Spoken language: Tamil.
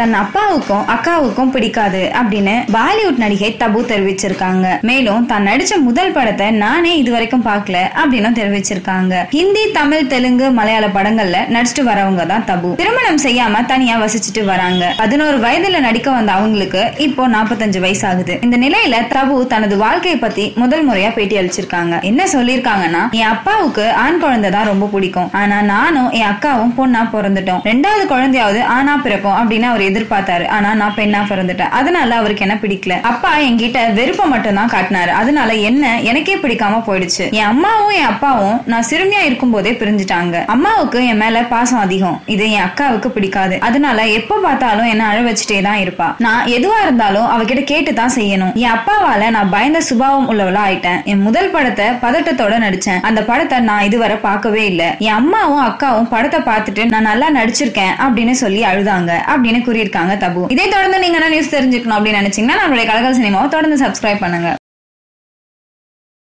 தன் அப்பாவுக்கும் அக்காவுக்கும் பிடிக்காது அப்படின்னு பாலிவுட் நடிகை தபு தெரிவிச்சிருக்காங்க. மேலும் தான் நடிச்ச முதல் படத்தை நானே இது வரைக்கும் பார்க்கல அப்படின்னு தெரிவிச்சிருக்காங்க. ஹிந்தி தமிழ் தெலுங்கு மலையாள படங்கள்ல நடிச்சிட்டு வரவங்க தான் தபு. திருமணம் செய்யாம தனியா வசிச்சுட்டு வராங்க. பதினோரு வயதுல நடிக்க வந்த அவங்களுக்கு இப்போ நாற்பத்தஞ்சு வயசு ஆகுது இந்த நிலையில தபு தனது வாழ்க்கையை பத்தி முதல் முறையா பேட்டி அளிச்சிருக்காங்க. என்ன சொல்லியிருக்காங்கன்னா என் அப்பாவுக்கு ஆண் குழந்தை தான் ரொம்ப பிடிக்கும். ஆனா நானும் என் அக்காவும் பொண்ணா பிறந்துட்டோம். ரெண்டாவது குழந்தையாவது ஆனா பிறக்கும் அப்படின்னு அவர் எதிர்பார்த்தாரு. ஆனா நான் பெண்ணா பிறந்துட்டேன். அதனால அவருக்கு என்ன பிடிக்கல? அப்பா என்கிட்ட வெறுப்பை மட்டும் தான் காட்டினாரு. அதனால என்ன? எனக்கே பிடிக்காம போயிடுச்சு. என் அம்மாவும் என் அப்பாவும் நான் சிறுமியா இருக்கும் போதே பிரிஞ்சுட்டாங்க. அம்மாவுக்கு என் மேல பாசம் அதிகம். இது என் அக்காவுக்கு பிடிக்காது. அதனால எப்ப பார்த்தாலும் என்ன அழ வச்சுட்டே தான் இருப்பா. நான் எதுவா இருந்தாலும் அவகிட்ட கேட்டு தான் செய்யணும். என் அப்பாவால நான் பயந்த சுபாவம் உள்ளவளா ஆயிட்டேன். என் முதல் படத்தை பதட்டத்தோட நடிச்சேன். அந்த படத்தை நான் இதுவரை பார்க்கவே இல்லை. என் அம்மாவும் அக்காவும் படத்தை பார்த்துட்டு நான் நல்லா நடிச்சிருக்கேன் அப்படின்னு சொல்லி அழுதாங்க. அப்படின்னு கூறியிருக்காங்க தபு. இதை தொடர்ந்து நீங்க என்ன நியூஸ் தெரிஞ்சுக்கணும் அப்படின்னு நினைச்சீங்கன்னா நம்மளுடைய கலகல் சினிமாவை தொடர்ந்து சப்ஸ்கிரைப் பண்ணுங்க.